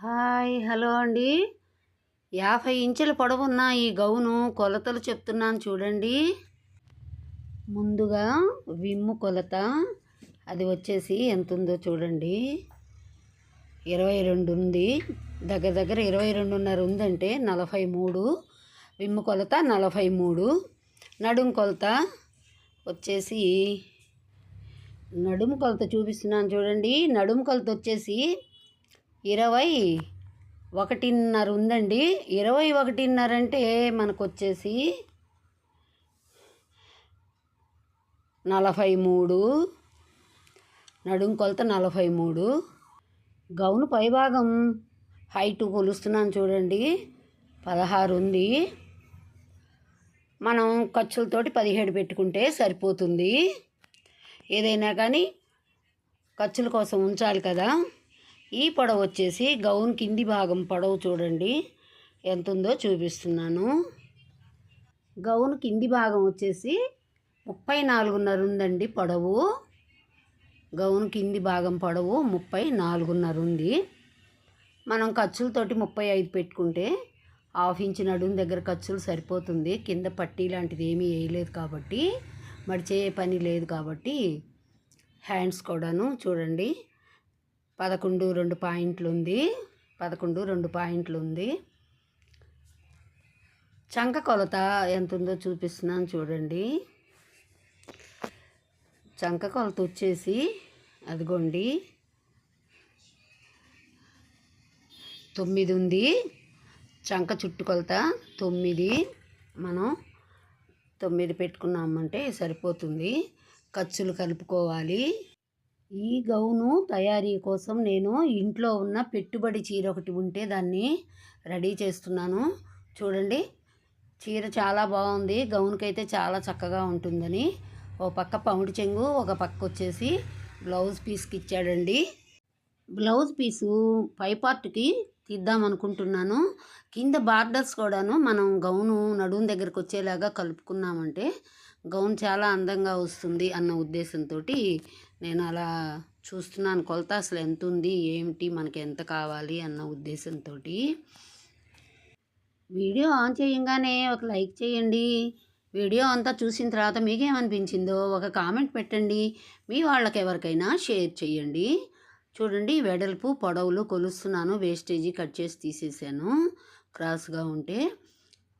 Hi hello అండి. యాభై ఇంచుల పొడవున్న ఈ గౌను కొలతలు చెప్తున్నాను చూడండి. ముందుగా విమ్ము కొలత అది వచ్చేసి ఎంత ఉందో చూడండి. ఇరవై రెండు ఉంది. దగ్గర దగ్గర ఇరవై రెండున్నర ఉందంటే నలభై మూడు. విమ్ము కొలత నలభై మూడు. నడుము కొలత వచ్చేసి నడుము కొలత చూపిస్తున్నాను చూడండి. నడుము కొలత వచ్చేసి ఇరవై ఒకటిన్నర ఉందండి. ఇరవై ఒకటిన్నర అంటే మనకు వచ్చేసి నలభై మూడు నడుం కొలత నలభై మూడు. గౌను పైభాగం హైట్ కొలుస్తున్నాను చూడండి. పదహారు ఉంది. మనం ఖర్చులతోటి పదిహేడు పెట్టుకుంటే సరిపోతుంది. ఏదైనా కానీ ఖర్చుల కోసం ఉంచాలి కదా. ఈ పొడవు వచ్చేసి గౌన్ కింది భాగం పొడవు చూడండి. ఎంత ఉందో చూపిస్తున్నాను. గౌన్ కింది భాగం వచ్చేసి ముప్పై నాలుగున్నర ఉందండి పొడవు. గౌన్ కింది భాగం పొడవు ముప్పై నాలుగున్నర ఉంది. మనం ఖర్చులతోటి ముప్పై ఐదు పెట్టుకుంటే హాఫ్ ఇంచ్ నడుము దగ్గర ఖర్చులు సరిపోతుంది. కింద పట్టీ లాంటిది ఏమీ వేయలేదు కాబట్టి మడిచే పని లేదు కాబట్టి హ్యాండ్స్ కూడాను చూడండి. పదకొండు రెండు పాయింట్లు ఉంది పదకొండు రెండు పాయింట్లు ఉంది చంక కొలత ఎంత ఉందో చూపిస్తున్నాను చూడండి. చంక కొలత వచ్చేసి అదిగోండి. తొమ్మిది ఉంది. చంక చుట్టుకొలత తొమ్మిది. మనం తొమ్మిది పెట్టుకున్నామంటే సరిపోతుంది. ఖర్చులు కలుపుకోవాలి. ఈ గౌను తయారీ కోసం నేను ఇంట్లో ఉన్న పెట్టుబడి చీర ఒకటి ఉంటే దాన్ని రెడీ చేస్తున్నాను. చూడండి చీర చాలా బాగుంది. గౌన్కైతే చాలా చక్కగా ఉంటుందని. ఓ పక్క పౌండ్ చెంగు ఒక పక్క వచ్చేసి బ్లౌజ్ పీస్కి ఇచ్చాడండి. బ్లౌజ్ పీసు పై పార్ట్కి తీద్దాం అనుకుంటున్నాను. కింద బార్డర్స్ కూడాను మనం గౌను నడుము దగ్గరకు వచ్చేలాగా కలుపుకున్నామంటే గౌన్ చాలా అందంగా వస్తుంది అన్న ఉద్దేశంతో నేను అలా చూస్తున్నాను. కొలత అసలు ఎంత ఉంది ఏమిటి? మనకి ఎంత కావాలి? అన్న ఉద్దేశంతో వీడియో ఆన్ చేయంగానే ఒక లైక్ చేయండి. వీడియో అంతా చూసిన తర్వాత మీకేమనిపించిందో ఒక కామెంట్ పెట్టండి. మీ వాళ్ళకి ఎవరికైనా షేర్ చేయండి. చూడండి వెడల్పు పొడవులు కొలుస్తున్నాను. వేస్టేజీ కట్ చేసి తీసేసాను. క్రాస్గా ఉంటే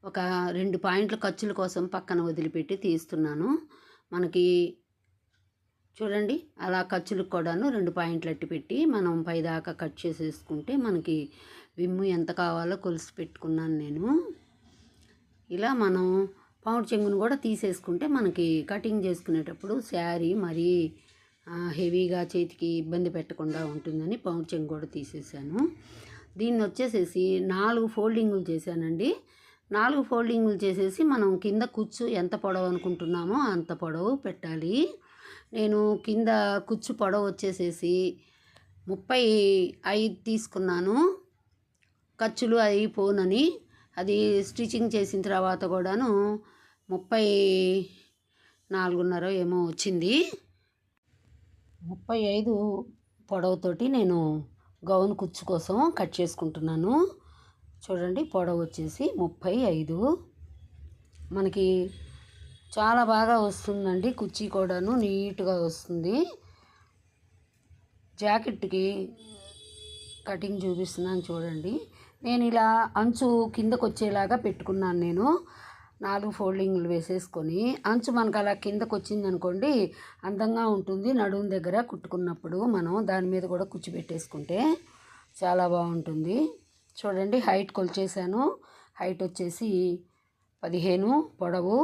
ఒక రెండు పాయింట్ల ఖర్చుల కోసం పక్కన వదిలిపెట్టి తీస్తున్నాను. మనకి చూడండి అలా ఖర్చులకు కూడాను రెండు పాయింట్లు అట్టి పెట్టి మనం పైదాకా కట్ చేసేసుకుంటే మనకి విమ్ము ఎంత కావాలో కొలిసి పెట్టుకున్నాను నేను. ఇలా మనం పౌండ్ చెంగును కూడా తీసేసుకుంటే మనకి కటింగ్ చేసుకునేటప్పుడు శారీ మరీ హెవీగా చేతికి ఇబ్బంది పెట్టకుండా ఉంటుందని పౌండ్ చెంగు కూడా తీసేసాను. దీన్ని వచ్చేసేసి నాలుగు ఫోల్డింగులు చేశానండి. నాలుగు ఫోల్డింగులు చేసేసి మనం కింద కుచ్చు ఎంత పొడవు అనుకుంటున్నామో అంత పొడవు పెట్టాలి. నేను కింద కుచ్చు పొడవు వచ్చేసేసి ముప్పై ఐదు తీసుకున్నాను. ఖర్చులు అవి పోనని. అది స్టిచ్చింగ్ చేసిన తర్వాత కూడాను ముప్పై నాలుగున్నర ఏమో వచ్చింది. ముప్పై ఐదు పొడవుతోటి నేను గౌన్ కుచ్చు కోసం కట్ చేసుకుంటున్నాను. చూడండి పొడవు వచ్చేసి ముప్పై ఐదు. మనకి చాలా బాగా వస్తుందండి కుర్చీ కూడాను నీట్గా వస్తుంది. జాకెట్కి కటింగ్ చూపిస్తున్నాను చూడండి. నేను ఇలా అంచు కిందకు వచ్చేలాగా పెట్టుకున్నాను నేను నాలుగు ఫోల్డింగ్లు వేసేసుకొని. అంచు మనకు అలా కిందకు వచ్చింది అనుకోండి అందంగా ఉంటుంది నడుము దగ్గర కుట్టుకున్నప్పుడు మనం దాని మీద కూడా కుచ్చి పెట్టేసుకుంటే చాలా బాగుంటుంది. చూడండి హైట్ కొలిచేసాను హైట్ వచ్చేసి పదిహేను పొడవు.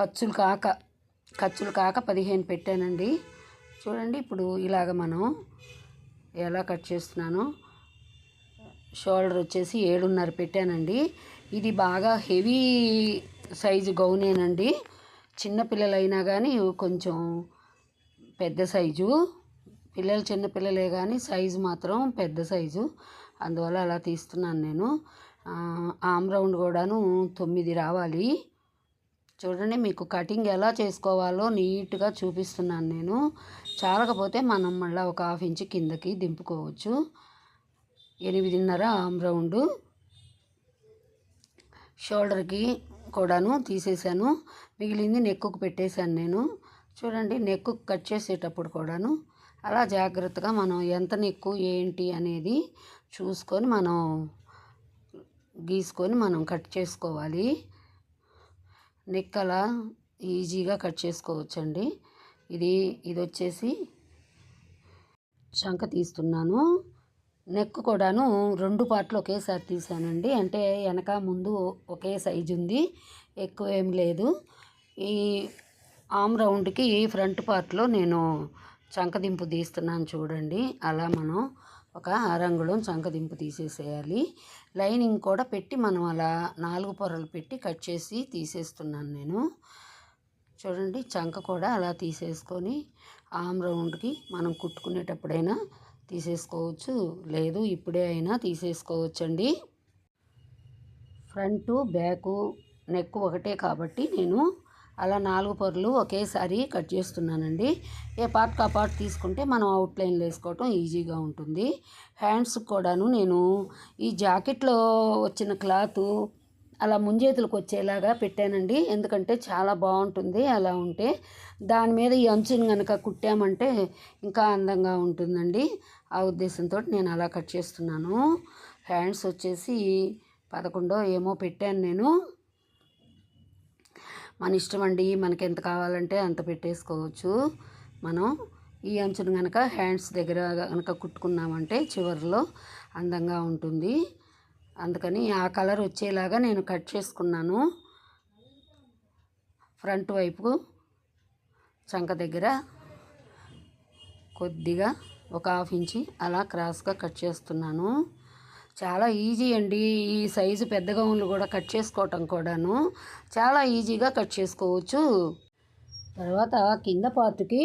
ఖర్చులు కాక ఖర్చులు కాక పదిహేను పెట్టానండి. చూడండి ఇప్పుడు ఇలాగ మనం ఎలా కట్ చేస్తున్నాను. షోల్డర్ వచ్చేసి ఏడున్నర పెట్టానండి. ఇది బాగా హెవీ సైజు గౌనేనండి. చిన్నపిల్లలైనా కానీ కొంచెం పెద్ద సైజు. పిల్లలు చిన్నపిల్లలే కానీ సైజు మాత్రం పెద్ద సైజు. అందువల్ల అలా తీస్తున్నాను నేను. ఆమ్ రౌండ్ కూడాను తొమ్మిది రావాలి. చూడండి మీకు కటింగ్ ఎలా చేసుకోవాలో నీట్గా చూపిస్తున్నాను నేను. చాలకపోతే మనం మళ్ళీ ఒక హాఫ్ ఇంచ్ కిందకి దింపుకోవచ్చు. ఎనిమిదిన్నర ఆమ్ రౌండు. షోల్డర్కి కూడాను తీసేసాను మిగిలింది నెక్కుకు పెట్టేశాను నేను. చూడండి నెక్కు కట్ చేసేటప్పుడు కూడాను. అలా జాగ్రత్తగా మనం ఎంత నెక్కు ఏంటి అనేది చూసుకొని మనం గీసుకొని మనం కట్ చేసుకోవాలి. నెక్ అలా ఈజీగా కట్ చేసుకోవచ్చండి. ఇది ఇది వచ్చేసి శంఖ తీస్తున్నాను. నెక్ కూడాను రెండు పార్ట్లు ఒకేసారి తీసానండి అంటే వెనక ముందు ఒకే సైజు ఉంది ఎక్కువ ఏం లేదు. ఈ ఆమ్ రౌండ్కి ఫ్రంట్ పార్ట్లో నేను చంకదింపు తీస్తున్నాను చూడండి. అలా మనం ఒక అరంగుళం చంకదింపు తీసేసేయాలి. లైనింగ్ కూడా పెట్టి మనం అలా నాలుగు పొరలు పెట్టి కట్ చేసి తీసేస్తున్నాను నేను. చూడండి చంక కూడా అలా తీసేసుకొని ఆమ్ రౌండ్కి మనం కుట్టుకునేటప్పుడైనా తీసేసుకోవచ్చు. లేదు ఇప్పుడే అయినా తీసేసుకోవచ్చండి. ఫ్రంట్ బ్యాకు నెక్ ఒకటే కాబట్టి నేను అలా నాలుగు పొరలు ఒకేసారి కట్ చేస్తున్నానండి. ఏ పార్ట్ కా పార్ట్ తీసుకుంటే మనం అవుట్లైన్లు వేసుకోవటం ఈజీగా ఉంటుంది. హ్యాండ్స్ కూడాను నేను ఈ జాకెట్లో వచ్చిన క్లాత్ అలా ముంజేతులకు వచ్చేలాగా పెట్టానండి. ఎందుకంటే చాలా బాగుంటుంది అలా ఉంటే. దాని మీద ఈ అంచుని కనుక కుట్టామంటే ఇంకా అందంగా ఉంటుందండి. ఆ ఉద్దేశంతో నేను అలా కట్ చేస్తున్నాను. హ్యాండ్స్ వచ్చేసి పదకొండో ఏమో పెట్టాను నేను. మన ఇష్టం అండి. మనకి ఎంత కావాలంటే అంత పెట్టేసుకోవచ్చు. మనం ఈ అంచును కనుక హ్యాండ్స్ దగ్గర కనుక కుట్టుకున్నామంటే చివరిలో అందంగా ఉంటుంది. అందుకని ఆ కలర్ వచ్చేలాగా నేను కట్ చేసుకున్నాను. ఫ్రంట్ వైపు చంక దగ్గర కొద్దిగా ఒక హాఫ్ ఇంచి అలా క్రాస్గా కట్ చేస్తున్నాను. చాలా ఈజీ అండి. ఈ సైజు పెద్ద గౌన్లు కూడా కట్ చేసుకోవటం కూడాను. చాలా ఈజీగా కట్ చేసుకోవచ్చు. తర్వాత కింద పార్ట్కి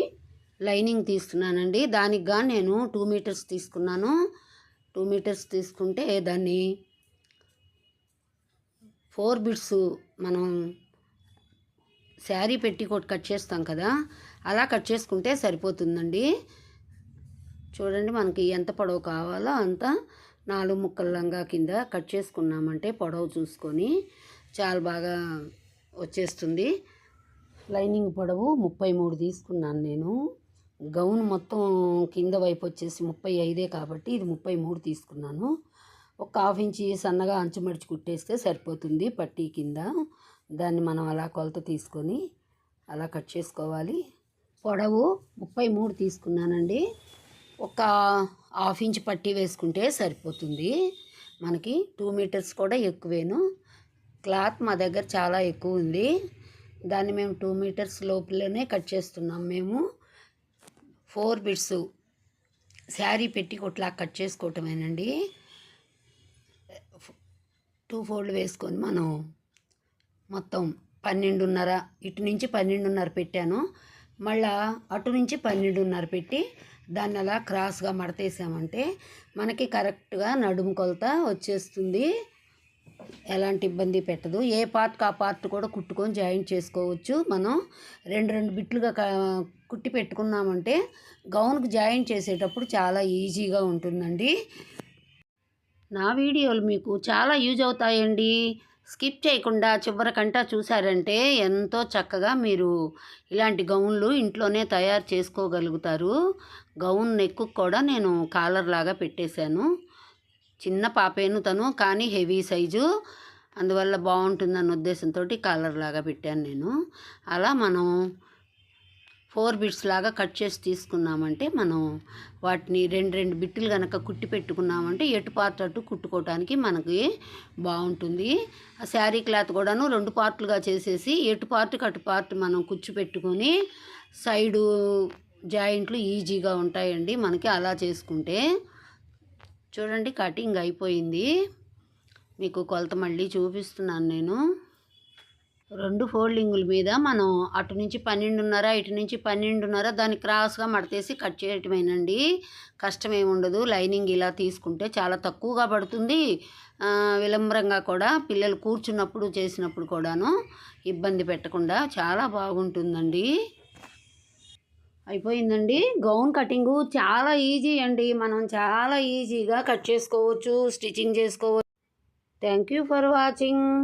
లైనింగ్ తీస్తున్నానండి. దానికి కానీ నేను టూ మీటర్స్ తీసుకున్నాను. టూ మీటర్స్ తీసుకుంటే దాన్ని ఫోర్ బిట్స్ మనం శారీ పెట్టి కొట్టి కట్ చేస్తాం కదా. అలా కట్ చేసుకుంటే సరిపోతుందండి. చూడండి మనకి ఎంత పొడవు కావాలో అంత నాలుగు ముక్కల లంగా కింద కట్ చేసుకున్నామంటే పొడవు చూసుకొని చాలా బాగా వచ్చేస్తుంది. లైనింగ్ పొడవు ముప్పై మూడు తీసుకున్నాను నేను. గౌన్ మొత్తం కింద వైపు వచ్చేసి ముప్పై ఐదే కాబట్టి ఇది ముప్పై మూడు తీసుకున్నాను. ఒక హాఫ్ ఇంచి సన్నగా అంచు మడిచి కుట్టేస్తే సరిపోతుంది పట్టీ కింద. దాన్ని మనం అలా కొలత తీసుకొని అలా కట్ చేసుకోవాలి. పొడవు ముప్పై మూడు తీసుకున్నానండి. ఒక హాఫ్ ఇంచ్ పట్టీ వేసుకుంటే సరిపోతుంది. మనకి టూ మీటర్స్ కూడా ఎక్కువేను. క్లాత్ మా దగ్గర చాలా ఎక్కువ ఉంది. దాన్ని మేము టూ మీటర్స్ లోపలనే కట్ చేస్తున్నాం మేము. ఫోర్ బిట్స్ శారీ పెట్టి కొట్లా కట్ చేసుకోవటమేనండి. టూ ఫోల్డ్ వేసుకొని మనం మొత్తం పన్నెండున్నర ఇటు నుంచి పన్నెండున్నర పెట్టాను. మళ్ళా అటు నుంచి పన్నెండున్నర పెట్టి దాన్ని అలా క్రాస్గా మడతేసామంటే మనకి కరెక్ట్గా నడుము కొలత వచ్చేస్తుంది. ఎలాంటి ఇబ్బంది పెట్టదు. ఏ పార్ట్కి ఆ పార్ట్ కూడా కుట్టుకొని జాయింట్ చేసుకోవచ్చు. మనం రెండు రెండు బిట్లుగా కుట్టి పెట్టుకున్నామంటే గౌన్కి జాయింట్ చేసేటప్పుడు చాలా ఈజీగా ఉంటుందండి. నా వీడియోలు మీకు చాలా యూజ్ అవుతాయండి. స్కిప్ చేయకుండా చివరికంటా చూసారంటే ఎంతో చక్కగా మీరు ఇలాంటి గౌన్లు ఇంట్లోనే తయారు చేసుకోగలుగుతారు. గౌన్ నెక్కు కూడా నేను కాలర్ లాగా పెట్టేశాను. చిన్న పాపేను తను కానీ హెవీ సైజు. అందువల్ల బాగుంటుందన్న ఉద్దేశంతో కాలర్ లాగా పెట్టాను నేను. అలా మనం ఫోర్ బిట్స్ లాగా కట్ చేసి తీసుకున్నామంటే మనం వాటిని రెండు రెండు బిట్లు కనుక కుట్టి పెట్టుకున్నామంటే ఎటు పార్ట్ అటు కుట్టుకోవటానికి మనకి బాగుంటుంది. ఆ శారీ క్లాత్ కూడాను రెండు పార్ట్లుగా చేసేసి ఎటు పార్ట్ అటు పార్ట్ మనం కుచ్చు పెట్టుకొని సైడు జాయింట్లు ఈజీగా ఉంటాయండి మనకి అలా చేసుకుంటే. చూడండి కటింగ్ అయిపోయింది. మీకు కొలత మళ్ళీ చూపిస్తున్నాను నేను. రెండు ఫోల్డింగుల మీద మనం అటు నుంచి పన్నెండున్నర ఇటు నుంచి పన్నెండున్నర దాన్ని క్రాస్గా మడతేసి కట్ చేయటమేనండి. కష్టమేమి ఉండదు లైనింగ్ ఇలా తీసుకుంటే చాలా తక్కువగా పడుతుంది. విలంబరంగా కూడా పిల్లలు కూర్చున్నప్పుడు చేసినప్పుడు కూడాను ఇబ్బంది పెట్టకుండా చాలా బాగుంటుందండి. అయిపోయిందండి. గౌన్ కటింగు చాలా ఈజీ అండి. మనం చాలా ఈజీగా కట్ చేసుకోవచ్చు స్టిచ్చింగ్ చేసుకోవచ్చు. Thank you for watching.